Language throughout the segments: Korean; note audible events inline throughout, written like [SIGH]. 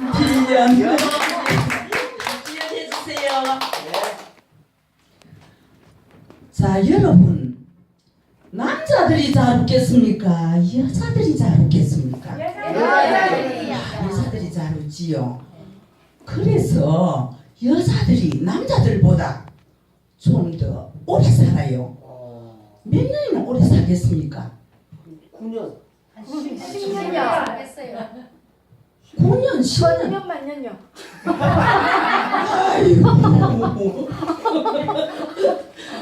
기연 기연해주세요. 자 여러분 남자들이 잘 웃겠습니까? 여자들이 잘 웃겠습니까? 아, 여자들이 잘 웃지요. 그래서 여자들이 남자들보다 좀 더 오래 살아요. 어, 몇 년이나 오래 살겠습니까? 9년. 10년요. 했 9년, 10년. 천년 만년요. 아이고.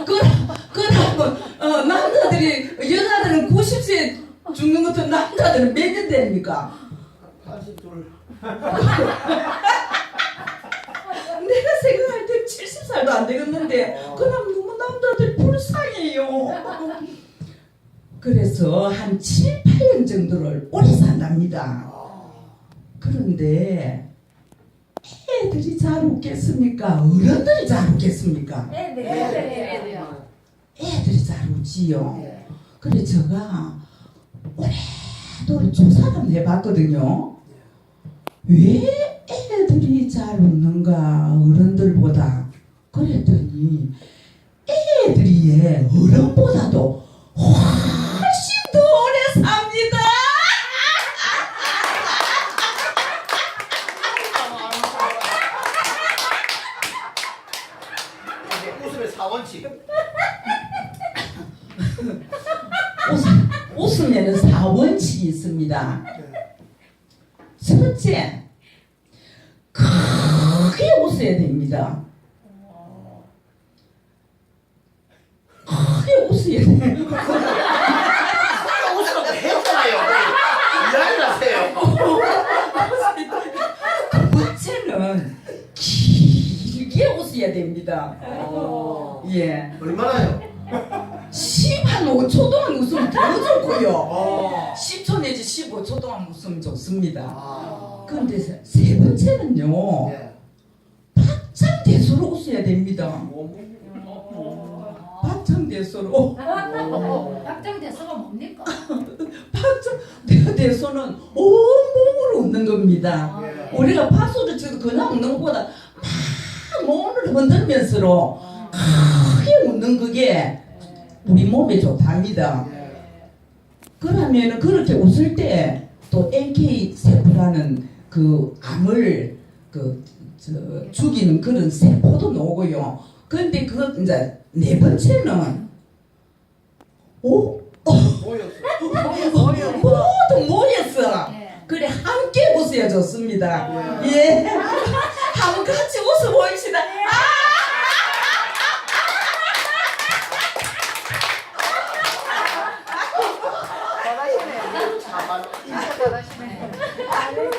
그럼, 그럼, 어, 남자들이, 여자들은 90세 죽는 것도 남자들은 몇 년 됩니까? 82. [LAUGHS] 내가 생각할 때 70살도 안 되겠는데, 그럼 너무 남자들 불쌍해요. 그래서 한 7, 8년 정도를 오래 산답니다. 그런데, 애들이 잘 웃겠습니까? 어른들이 잘 웃겠습니까? 네, 네, 네, 네, 네. 애들이 잘 웃지요. 네. 그래 제가 오래도록 조사를 해봤거든요. 왜 애들이 잘 웃는가 어른들보다 그랬더니 애들이 예, 어른보다도 4원씩. 웃음에는 4원칙이 있습니다. 첫째, 크게 웃어야 됩니다. 크게 웃어야 됩니다. 웃으라고 했잖아요. 이야기하세요. 두 번째는 길게 웃어야 됩니다. 어. 어, 예. 얼마나요? 10, 한 5초 동안 웃으면 더 좋고요. 어. 10초 내지 15초 동안 웃으면 좋습니다. 아. 그런데 세- 세 번째는요. 네. 박장대소로 웃어야 됩니다. 어. 박장대소로. 확정 대서가 뭡니까? [LAUGHS] 박장대소는 온몸으로 웃는 겁니다. 예. 우리가 박수를 쳐도 그냥 웃는 것보다 막 몸을 흔들면서 웃는 그게 우리 몸에 좋답니다. 예. 그러면은 그렇게 웃을 때 또 NK 세포라는 그 암을 그 저, 죽이는 그런 세포도 나오고요. 그런데 그 이제 네 번째는 오 뭐였어? 모두 모였어. 네. 그래 함께 웃어야 좋습니다. 예, 한번 같이 웃어 보입시다.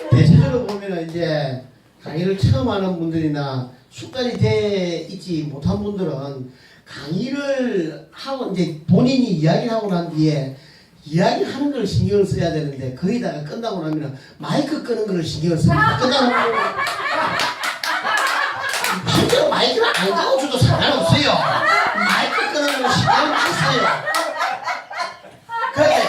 대체적으로 보면은 이제 강의를 처음 하는 분들이나 숙달이 돼 있지 못한 분들은 강의를 하고 이제 본인이 이야기를 하고 난 뒤에 이야기하는 걸 신경을 써야 되는데 거기다가 끝나고 나면 마이크 끄는 걸 신경을 씁니다. 끝나고 나면 실제로 마이크를 안 꺼줘도 상관없어요. 마이크 끄는 걸 신경을 안 써요. 그런데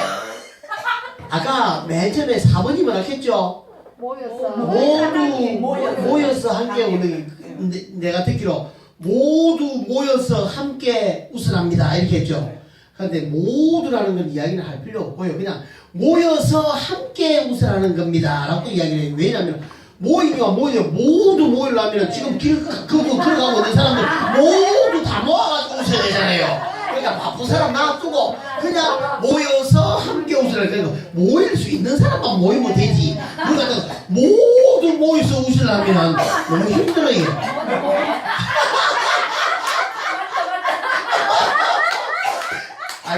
아까 맨 처음에 4번이 뭐라 했죠? 뭐였어? 모두 모여서. 모여서 함께 우는 내- 내가 듣기로 모두 모여서 함께 웃으랍니다 이렇게 했죠. 그런데 모두라는 건 이야기를 할 필요 없고요. 그냥 모여서 함께 웃으라는 겁니다라고 이야기를 해요. 왜냐하면 모이기가 모여 모두 모이려면 지금 길 걷고 걸어가고 있는 사람들 모두 다 모아가지고 웃어야 되잖아요. 그러니까 바쁜 사람 놔두고 그냥 모여서 함께 웃으라 그러니까 모일 수 있는 사람만 모이면 되지. 그러니까 모두 모여서 웃으려면 너무 힘들어요.